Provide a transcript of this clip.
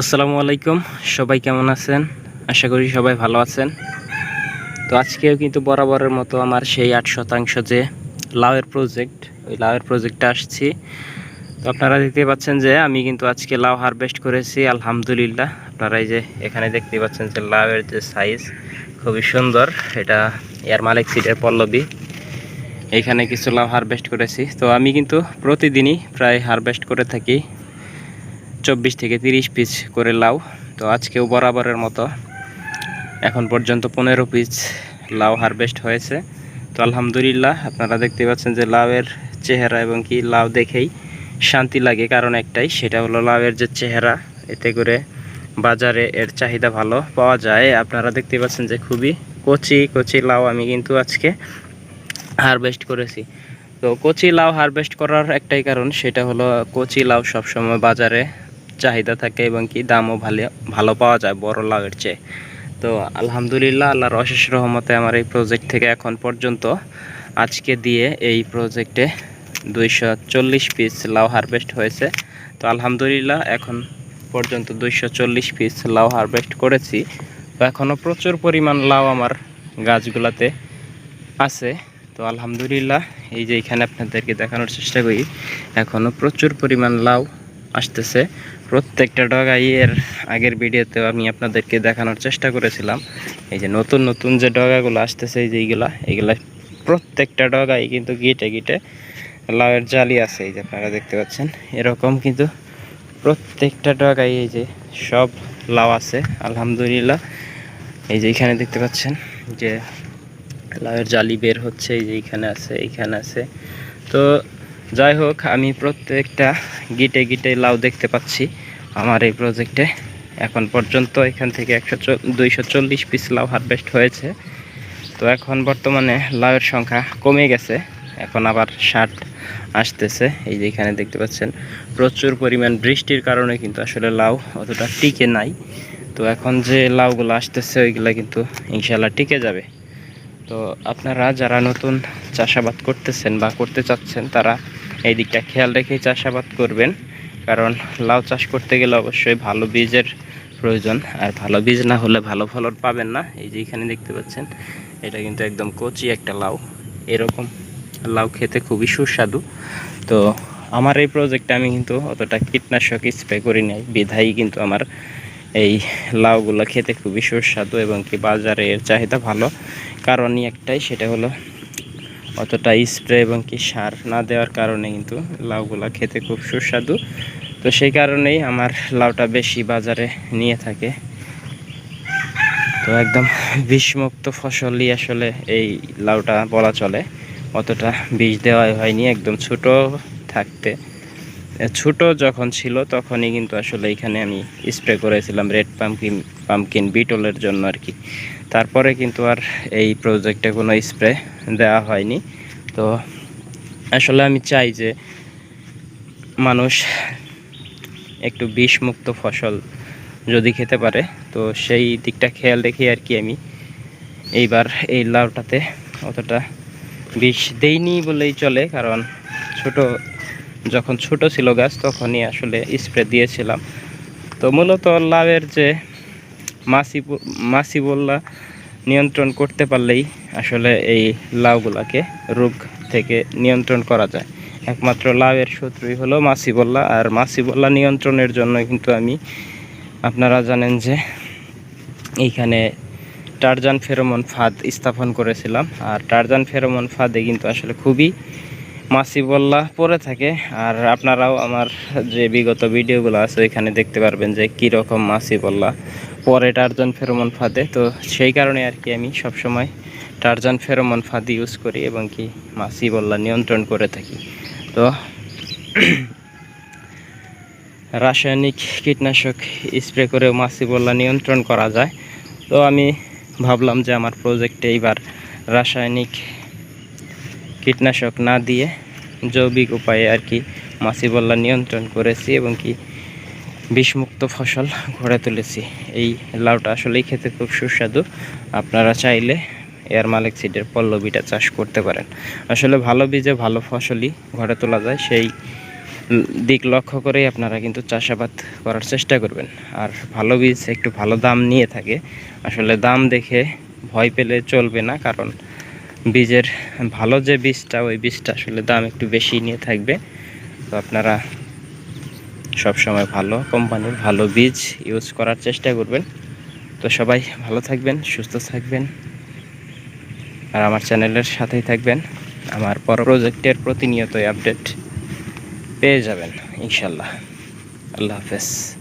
আসসালামু আলাইকুম। সবাই কেমন আছেন? আশা করি সবাই ভালো আছেন। তো আজকেও কিন্তু বরাবরের মতো আমার সেই আট শতাংশ যে লাউয়ের প্রজেক্ট ওই লাউয়ের প্রজেক্টটা আসছি। তো আপনারা দেখতে পাচ্ছেন যে আমি কিন্তু আজকে লাউ হারভেস্ট করেছি, আলহামদুলিল্লাহ। আপনারা এই যে এখানে দেখতে পাচ্ছেন যে লাউয়ের যে সাইজ খুবই সুন্দর। এটা এয়ার মালিক সিটের পল্লবী। এখানে কিছু লাউ হারভেস্ট করেছি। তো আমি কিন্তু প্রতিদিনই প্রায় হারভেস্ট করে থাকি। চব্বিশ থেকে তিরিশ পিস করে লাউ। তো আজকেও বরাবরের মতো। এখন পর্যন্ত পনেরো পিস লাউ হারভেস্ট হয়েছে। তো আলহামদুলিল্লাহ, আপনারা দেখতে পাচ্ছেন যে লাউয়ের চেহারা এবং কি লাউ দেখেই শান্তি লাগে। কারণ একটাই, সেটা হলো লাউয়ের যে চেহারা, এতে করে বাজারে এর চাহিদা ভালো পাওয়া যায়। আপনারা দেখতে পাচ্ছেন যে খুবই কচি কচি লাউ আমি কিন্তু আজকে হারভেস্ট করেছি। তো কচি লাউ হারভেস্ট করার একটাই কারণ, সেটা হলো কচি লাউ সবসময় বাজারে চাহিদা থাকে এবং কি দামও ভালো ভালো পাওয়া যায়, বড় লাউয়ের চেয়ে। তো আলহামদুলিল্লাহ, আল্লাহর অশেষ রহমতে আমার এই প্রজেক্ট থেকে এখন পর্যন্ত আজকে দিয়ে এই প্রজেক্টে দুইশো চল্লিশ পিস লাউ হারভেস্ট হয়েছে। তো আলহামদুলিল্লাহ, এখন পর্যন্ত দুইশো চল্লিশ পিস লাউ হারভেস্ট করেছি। তো এখনও প্রচুর পরিমাণ লাউ আমার গাছগুলাতে আছে। তো আলহামদুলিল্লাহ, এই যে এখানে আপনাদেরকে দেখানোর চেষ্টা করি এখনও প্রচুর পরিমাণ লাউ আসতেছে। প্রত্যেকটা ডগাই এর আগের ভিডিওতেও আমি আপনাদেরকে দেখানোর চেষ্টা করেছিলাম। এই যে নতুন নতুন যে ডগাগুলো আসতেছে, এই যে এইগুলা এইগুলা প্রত্যেকটা ডগাই কিন্তু গিটে গিটে লাউয়ের জালি আছে, এই যে আপনারা দেখতে পাচ্ছেন। এরকম কিন্তু প্রত্যেকটা ডগাই এই যে সব লাউ আছে, আলহামদুলিল্লাহ। এই যে এখানে দেখতে পাচ্ছেন যে লাউয়ের জালি বের হচ্ছে, এই যে এইখানে আছে এইখানে আছে। তো যাই হোক, আমি প্রত্যেকটা গিটে গিটে লাউ দেখতে পাচ্ছি আমার এই প্রজেক্টে এখন পর্যন্ত এখান থেকে একশো দুইশো চল্লিশ পিস লাউ হারভেস্ট হয়েছে। তো এখন বর্তমানে লাউয়ের সংখ্যা কমে গেছে। এখন আবার ষাট আসতেছে। এই যে এখানে দেখতে পাচ্ছেন, প্রচুর পরিমাণ বৃষ্টির কারণে কিন্তু আসলে লাউ অতটা টিকে নাই। তো এখন যে লাউগুলো আসতেছে, ওইগুলো কিন্তু ইনশাল্লাহ টিকে যাবে। তো আপনারা যারা নতুন চাষাবাদ করতেছেন বা করতে চাচ্ছেন, তারা এই দিকটা খেয়াল রেখেই চাষাবাদ করবেন, কারণ লাউ চাষ করতে গেলে অবশ্যই ভালো বীজের প্রয়োজন, আর ভালো বীজ না হলে ভালো ফলন পাবেন না। এই যে এখানে দেখতে পাচ্ছেন, এটা কিন্তু একদম কচি একটা লাউ। এরকম লাউ খেতে খুবই সুস্বাদু। তো আমার এই প্রজেক্টে আমি কিন্তু অতটা কীটনাশক স্প্রে করি নাই, বিধাই কিন্তু আমার এই লাউগুলো খেতে খুবই সুস্বাদু এবং কি বাজারে এর চাহিদা ভালো। কারণই একটাই, সেটা হলো অতটা স্প্রে এবং কি সার না দেওয়ার কারণে কিন্তু লাউগুলা খেতে খুব সুস্বাদু। তো সেই কারণেই আমার লাউটা বেশি বাজারে নিয়ে থাকে। তো একদম বিষমুক্ত ফসলই আসলে এই লাউটা বলা চলে। অতটা বিষ দেওয়াই হয়নি, একদম ছোট থাকতে। ছোট যখন ছিল, তখনই কিন্তু আসলে এখানে আমি স্প্রে করেছিলাম রেড পাম্পকিন পাম্পকিন বিটলের জন্য আর কি তারপরে কিন্তু আর এই প্রজেক্টে কোনো স্প্রে দেওয়া হয়নি। তো আসলে আমি চাই যে মানুষ একটু বিষমুক্ত ফসল যদি খেতে পারে, তো সেই দিকটা খেয়াল রেখে আর কি আমি এইবার এই লাউটাতে অতটা বিষ দেইনি বলেই চলে, কারণ ছোট যখন ছোট ছিল গাছ, তখনই আসলে স্প্রে দিয়েছিলাম। তো মূলত লাউয়ের যে মাছি মাছি বললা নিয়ন্ত্রণ করতে পারলেই আসলে এই লাউগুলাকে রোগ থেকে নিয়ন্ত্রণ করা যায়। একমাত্র লাউয়ের শত্রুই হলো মাছি বললা, আর মাছি বললা নিয়ন্ত্রণের জন্য কিন্তু আমি, আপনারা জানেন যে এইখানে টারজান ফেরোমন ফাঁদ স্থাপন করেছিলাম। আর টারজান ফেরোমন ফাঁদে কিন্তু আসলে খুবই মাছি বল্লা পরে থাকে। আর আপনারাও আমার যে বিগত ভিডিওগুলো আছে, ওইখানে দেখতে পারবেন যে কীরকম মাছি বল্লা পরে টার্জন ফেরোমন ফাঁদে। তো সেই কারণে আর কি আমি সবসময় টার্জন ফেরোমন ফাঁদ ইউজ করি এবং কি মাছি বল্লা নিয়ন্ত্রণ করে থাকি। তো রাসায়নিক কীটনাশক স্প্রে করেও মাছি বল্লা নিয়ন্ত্রণ করা যায়। তো আমি ভাবলাম যে আমার প্রজেক্টে এইবার রাসায়নিক কীটনাশক না দিয়ে জৈবিক উপায়ে আর কি মাছি বল্লা নিয়ন্ত্রণ করেছি এবং কি বিষমুক্ত ফসল গড়ে তুলেছি। এই লাউটা আসলেই খেতে খুব সুস্বাদু। আপনারা চাইলে এয়ার মালিক সিডের পল্লবীটা চাষ করতে পারেন। আসলে ভালো বীজে ভালো ফসলই ঘরে তোলা যায়। সেই দিক লক্ষ্য করেই আপনারা কিন্তু চাষাবাদ করার চেষ্টা করবেন। আর ভালো বীজ একটু ভালো দাম নিয়ে থাকে। আসলে দাম দেখে ভয় পেলে চলবে না। কারণ বীজের ভালো যে বীজটা, ওই বীজটা আসলে দাম একটু বেশি নিয়ে থাকবে। তো আপনারা সব সময় ভালো কোম্পানির ভালো বীজ ইউজ করার চেষ্টা করবেন। তো সবাই ভালো থাকবেন, সুস্থ থাকবেন। আর আমার চ্যানেলের সাথেই থাকবেন। আমার পর প্রজেক্টের প্রতিনিয়তই আপডেট পেয়ে যাবেন, ইনশাল্লাহ। আল্লাহ হাফেজ।